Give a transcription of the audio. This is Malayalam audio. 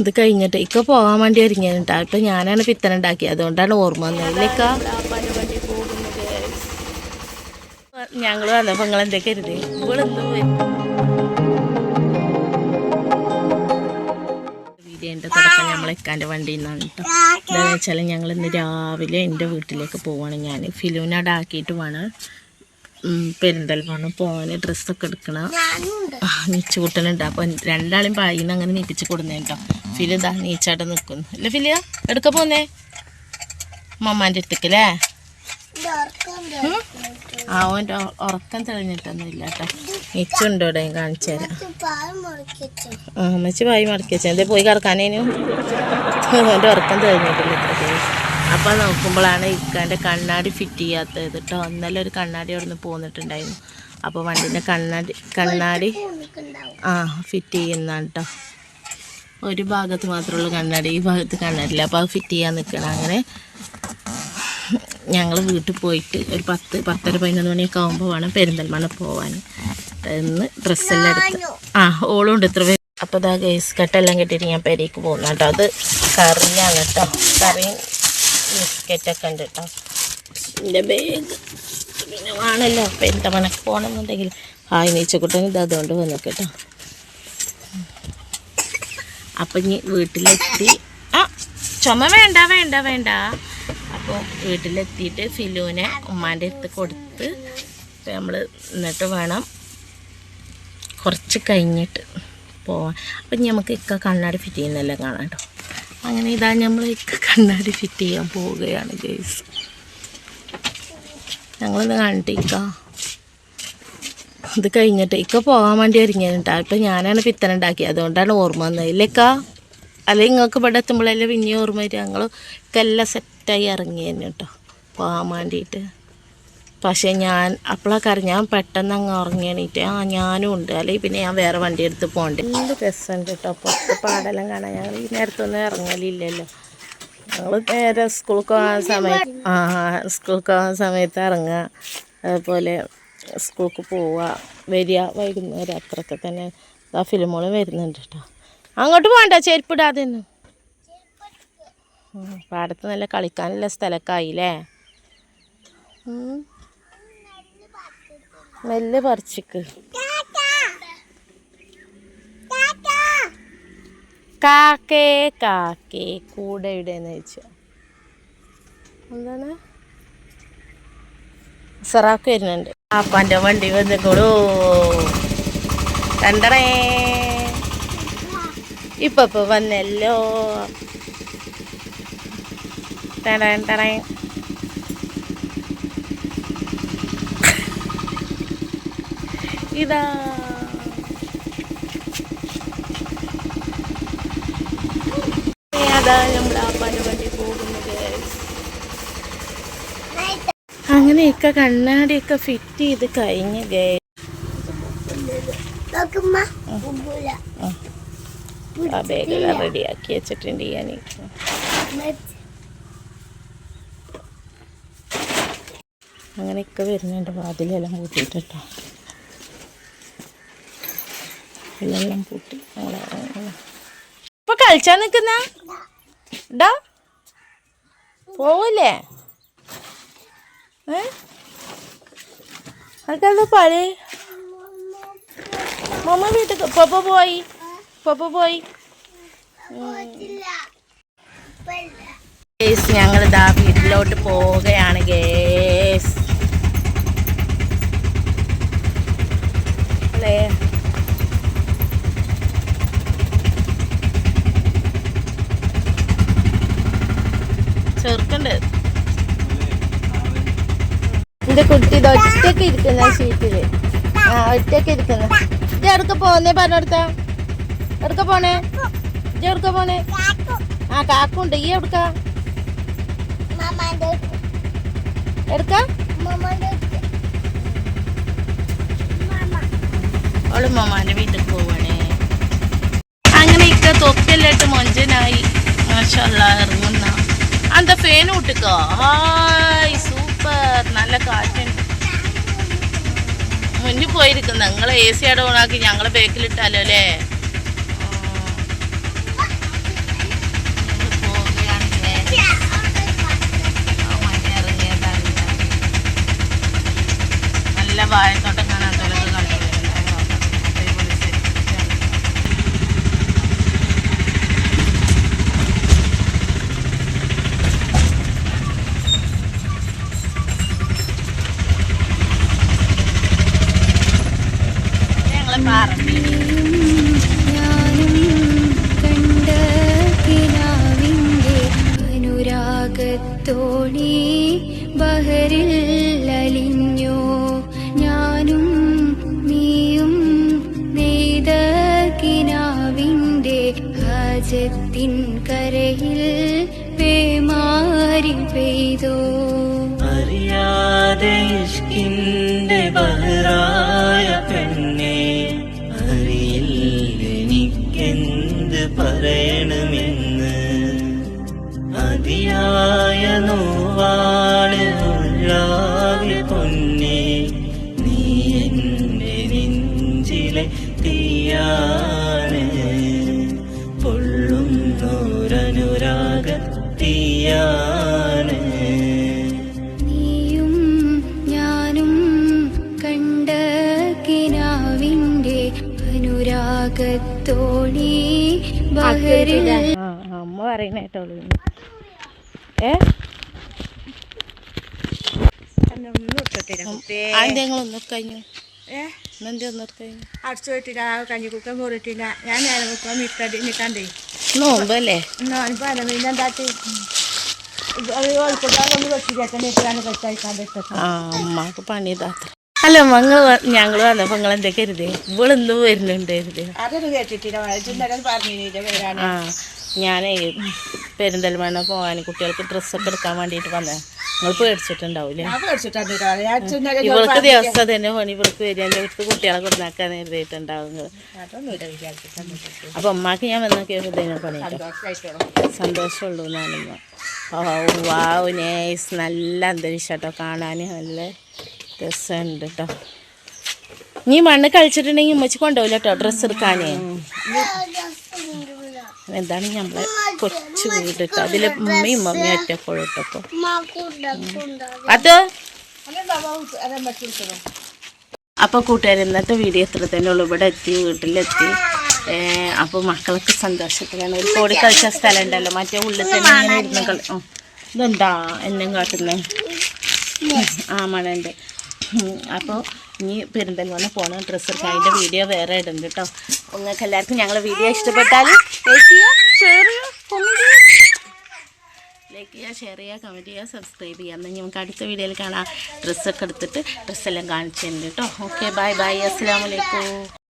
ഇത് കഴിഞ്ഞിട്ട് ഇക്ക പോകാൻ വേണ്ടി ഒരുങ്ങിയിട്ടാ ഇപ്പൊ ഞാനാണ് പിത്തന ഉണ്ടാക്കിയത് അതുകൊണ്ടാണ് ഓർമ്മ വന്നതിലേക്ക ഞങ്ങൾ വന്നപ്പോ നിങ്ങൾ എന്താ കരുതി? വീഡിയോന്റെ തുടക്കം നമ്മൾ വണ്ടിയിൽ നിന്നാണ് കേട്ടോ എന്താണെന്ന് വെച്ചാൽ ഞങ്ങൾ ഇന്ന് രാവിലെ എന്റെ വീട്ടിലേക്ക് പോവാണ് ഞാൻ ഫിലിമിനടാക്കിയിട്ട് വേണം പെരിന്തൽമണ്ണ പോകാൻ ഡ്രസ്സൊക്കെ എടുക്കണം. നീച്ചുകൂട്ടനുണ്ട്. അപ്പം രണ്ടാളും പായിന്ന് അങ്ങനെ നീപ്പിച്ച് കൊടുന്നേ കേട്ടോ ഫിലു ഇതാ നീച്ചാട്ട് നിൽക്കുന്നു അല്ലേ ഫിലിയ എടുക്ക പോന്നേ. മമ്മാന്റെ അടുത്തേക്കല്ലേ ഉം? ആ ഓന്റെ ഉറക്കം തെളിഞ്ഞിട്ടൊന്നും ഇല്ല കേട്ടോ നീച്ചുണ്ടോ ഇവിടെ കാണിച്ചു തരാം. ആ അമ്മച്ചി പായി മടക്കി വെച്ചാൽ എന്തേ പോയി കിടക്കാനേനു ഓന്റെ ഉറക്കം തെളിഞ്ഞിട്ടില്ല അപ്പോൾ നോക്കുമ്പോഴാണ് ഇക്കാന്റെ കണ്ണാടി ഫിറ്റ് ചെയ്യാത്തത് കേട്ടോ ഇന്നലെ ഒരു കണ്ണാടി അവിടെ നിന്ന് പോന്നിട്ടുണ്ടായിരുന്നു. അപ്പോൾ വണ്ടീന്റെ കണ്ണാടി കണ്ണാടി ആ ഫിറ്റ് ചെയ്യുന്നതാണ് കേട്ടോ ഒരു ഭാഗത്ത് മാത്രമുള്ള കണ്ണാടി ഈ ഭാഗത്ത് കണ്ണാടില്ല അപ്പോൾ അത് ഫിറ്റ് ചെയ്യാൻ നിൽക്കണം അങ്ങനെ ഞങ്ങൾ വീട്ടിൽ പോയിട്ട് ഒരു പത്ത് പത്തര പതിനൊന്ന് മണിയൊക്കെ ആകുമ്പോൾ വേണം പെരിന്തൽമണ്ണ പോവാൻ എന്ന് ഡ്രസ്സെല്ലാം എടുത്ത്. ആ ഓളുണ്ട് ഇത്ര പേര്. അപ്പോൾ ഇതാ ഗേസ് കട്ടെല്ലാം കെട്ടിയിട്ട് ഞാൻ പെരേക്ക് പോകുന്നു കേട്ടോ അത് കറിയാണ് കേട്ടോ കറിയും ബിസ്ക്കറ്റൊക്കെ ഉണ്ട് കേട്ടോ എന്റെ ബാഗ് പിന്നെ വേണമല്ലോ പെരിന്തൽമണ്ണക്ക് പോകണമെന്നുണ്ടെങ്കിൽ ഹായ് നീച്ചക്കുട്ടൻ ഇത് അതുകൊണ്ട് വന്നു കേട്ടോ അപ്പം ഇനി വീട്ടിലെത്തി. ആ ചുമ വേണ്ട വേണ്ട വേണ്ട. അപ്പോൾ വീട്ടിലെത്തിയിട്ട് ഫിലുവിനെ ഉമ്മാന്റെ അടുത്ത് കൊടുത്ത് നമ്മൾ എന്നിട്ട് വേണം കുറച്ച് കഴിഞ്ഞിട്ട് പോവാൻ. അപ്പം നമുക്ക് ഇക്ക കണ്ണാടി ഫിറ്റ് ചെയ്യുന്നതല്ലേ കാണാം കേട്ടോ അങ്ങനെ ഇതാ നമ്മൾ കണ്ണാടി ഫിറ്റ് ചെയ്യാൻ പോവുകയാണ് ഗേസ് ഞങ്ങളിത് കണ്ടിട്ട് ഇക്ക ഇത് കഴിഞ്ഞിട്ട് ഇക്ക പോകാൻ വേണ്ടി ഒരുങ്ങിയിട്ടാ ഇപ്പം ഞാനാണ് പിത്തന ഉണ്ടാക്കിയത് അതുകൊണ്ടാണ് ഓർമ്മ വന്നത്. ഇല്ലേക്ക അല്ലെങ്കിൽ നിങ്ങൾക്ക് ഇവിടെ എത്തുമ്പോഴല്ലേ പിന്നെ ഓർമ്മ വരിക? ഞങ്ങൾ ഇക്കെല്ലാം സെറ്റായി ഇറങ്ങി തന്നെ കേട്ടോ പോകാൻ വേണ്ടിയിട്ട്. പക്ഷേ ഞാൻ അപ്പോഴൊക്കെ ഞാൻ പെട്ടെന്ന് അങ്ങ് ഉറങ്ങി എണീറ്റ് ആ ഞാനും ഉണ്ട്. അല്ലെങ്കിൽ പിന്നെ ഞാൻ വേറെ വണ്ടി എടുത്ത് പോകണ്ടേ. എന്ത് രസമുണ്ട് കേട്ടോ പുറത്ത് പാടെല്ലാം കാണാൻ. ഞങ്ങൾ ഈ നേരത്തൊന്നും ഇറങ്ങലില്ലല്ലോ ഞങ്ങൾ നേരെ സ്കൂളിൽ പോകാൻ സമയത്ത് ആ സ്കൂളിൽ പോകാൻ സമയത്ത് ഇറങ്ങുക അതുപോലെ സ്കൂൾക്ക് പോവുക വരിക വൈകുന്നേരം അത്രയൊക്കെ തന്നെ. ആ ഫിലിമുകൾ വരുന്നുണ്ട് കേട്ടോ അങ്ങോട്ട് പോകണ്ട. ചെരുപ്പിടാതെ ഒന്നും പാടത്ത് നല്ല കളിക്കാനുള്ള സ്ഥലമൊക്കെ ആയില്ലേ? ഉം. നെല്ല് പറിച്ചിക്ക് കാക്കേ കാക്കേ കൂടെ ഇടേന്ന് ചോദിച്ചു. എന്താണ്? സറാക്ക് വരുന്നുണ്ട്. ആപ്പാന്റെ വണ്ടി വന്നിക്കോളൂ കണ്ടടേ. ഇപ്പൊ ഇപ്പൊ വന്നല്ലോ. ടടേ ടടേ ഇതാ. അതാ നമ്മുടെ ആപ്പാന്റെ വണ്ടി പോകുന്നത് അങ്ങനെയൊക്കെ കണ്ണാടിയൊക്കെ ഫിറ്റ് ചെയ്ത് കഴിഞ്ഞ് ഗേ ആ ബാഗെല്ലാം റെഡിയാക്കി വെച്ചിട്ടുണ്ട് ഞാൻ അങ്ങനെയൊക്കെ വരുന്നുണ്ട്. വാതിലെല്ലാം പൂട്ടിയിട്ട് എല്ലാം പൂട്ടി ഇപ്പൊ കളിച്ചാ നിക്കുന്ന? ഡാ പോവല്ലേ? ഏ? പഴയ മമ്മ വീട്ടിൽ പപ്പ പോയി. പപ്പ പോയി. ഞങ്ങൾ ഇതാ വീട്ടിലോട്ട് പോവുകയാണ് ഗേസ് അല്ലേ ചെറുക്കുണ്ട് എന്റെ കുട്ടി ഇത് ഒറ്റയ്ക്ക് ഇരിക്കുന്ന ഷീറ്റിൽ. ആ ഒറ്റയ്ക്ക് ഇരിക്കുന്ന. ഇത് എടുക്ക പോന്നേ? പറഞ്ഞെടുത്ത എടുക്ക പോണേ ഇത് എടുക്ക പോണേ ആ കാക്കുണ്ട്. ഈ എടുക്ക എടുക്ക അവൾ മമ്മാന്റെ വീട്ടിൽ പോവാണേ. അങ്ങനെ ഇക്ക തൊപ്പിയെല്ലാം മൊഞ്ചനായി. മേലോട്ടിക്കോ ഹായ് സൂപ്പർ. നല്ല കാറ്റുണ്ട്. മുന്നിൽ പോയിരിക്കുന്നു. നിങ്ങൾ എ സി അവിടെ ഓണാക്കി ഞങ്ങളെ ബേക്കിലിട്ടാലോ അല്ലേ? നല്ല വാഴ തോണി ബഹറിൽ അലിഞ്ഞോ. ഞാനും നീയും നെയ്ത കിനാവിന്റെ ഹാജത്തിൻ കരയിൽ പേമാരി പെയ്തോ. തീയാണ് പൊള്ളുന്നോരനുരാഗത്തീയാണ് നീയും ഞാനും കണ്ട കിനാവിന്റെ അനുരാഗത്തോണി അമ്മ പറയുന്ന കേട്ടോളൂ. ഏ? എന്നെ ഒന്നും കഴിഞ്ഞു? അടിച്ചു പോയിട്ടില്ല. ഞാൻ നേരം നിൽക്കണ്ടേ നോമ്പല്ലേ? പിന്നെ എന്താട്ടി ആ അമ്മയ്ക്ക് അല്ല മങ്ങൾ ഞങ്ങൾ വന്നപ്പോ നിങ്ങൾ എന്താ കരുതേ ഇവളെന്ത് വരുന്നുണ്ട് കരുതേ അതൊന്നും കേട്ടിട്ടില്ല ഇന്നലെ പറഞ്ഞില്ല വരാൻ ആ ഞാനേ പെരിന്തൽമണ്ണ പോകാൻ കുട്ടികൾക്ക് ഡ്രസ്സൊക്കെ എടുക്കാൻ വേണ്ടിട്ട് വന്നേ നിങ്ങൾ പേടിച്ചിട്ടുണ്ടാവില്ലേ? ഇവൾക്ക് ദിവസം തന്നെ പണി ഇവൾക്ക് വരിക. എന്റെ വീട്ടിൽ കുട്ടികളെ കൊണ്ടാക്കാൻ എഴുതിയിട്ടുണ്ടാവും നിങ്ങൾ അതൊന്നുമില്ല വിചാരിച്ചിട്ടുണ്ട് അപ്പൊ അമ്മയ്ക്ക് ഞാൻ വന്ന ഹൃദയം പണി സന്തോഷമുള്ളൂ ഞാനിന്ന് ഓ വാവ് നൈസ് നല്ല അന്തരീക്ഷം കേട്ടോ കാണാൻ നല്ല രസമുണ്ട് കേട്ടോ നീ മണ്ണ് കളിച്ചിട്ടുണ്ടെങ്കിൽ ഉമ്മച്ചി കൊണ്ടുപോകില്ല കേട്ടോ ഡ്രസ്സ് എടുക്കാനേ. എന്താണ് നമ്മളെ കൊച്ചു വീട് കേട്ടോ അതിൽ ഉമ്മയും മമ്മിയും ഒറ്റപ്പോഴും കേട്ടോ അത്? അപ്പോൾ കൂട്ടുകാർ ഇന്നത്തെ വീഡിയോ ഇത്ര തന്നെ ഉള്ളൂ. ഇവിടെ എത്തി വീട്ടിലെത്തി. അപ്പോൾ മക്കൾക്ക് സന്തോഷത്തിലാണ്. ഒരു കോടി കളിച്ച സ്ഥലം ഉണ്ടല്ലോ മറ്റേ ഉള്ളിൽ തന്നെ ഇങ്ങനെ ഇരുന്ന് കളി. ഇതെന്താ? എന്നും കാട്ടുന്നേ. ആ മണുണ്ട് അപ്പോൾ ഇനി പെരിന്തൽമണ്ണ പോകണം ഡ്രസ്സ് എടുക്കാൻ അതിന്റെ വീഡിയോ വേറെ ഇടും കേട്ടോ നിങ്ങൾക്ക് എല്ലാവർക്കും ഞങ്ങളെ വീഡിയോ ഇഷ്ടപ്പെട്ടാൽ ലൈക്ക് ചെയ്യുക ലൈക്ക് ചെയ്യുക ഷെയർ ചെയ്യുക കമന്റ് ചെയ്യുക സബ്സ്ക്രൈബ് ചെയ്യുക എന്നാൽ നമുക്ക് അടുത്ത വീഡിയോയിൽ കാണാം. ഡ്രസ്സൊക്കെ എടുത്തിട്ട് ഡ്രസ്സെല്ലാം കാണിച്ചു തരുന്നുണ്ട് കേട്ടോ ഓക്കെ ബൈ ബൈ അസ്സാം വലൈക്കും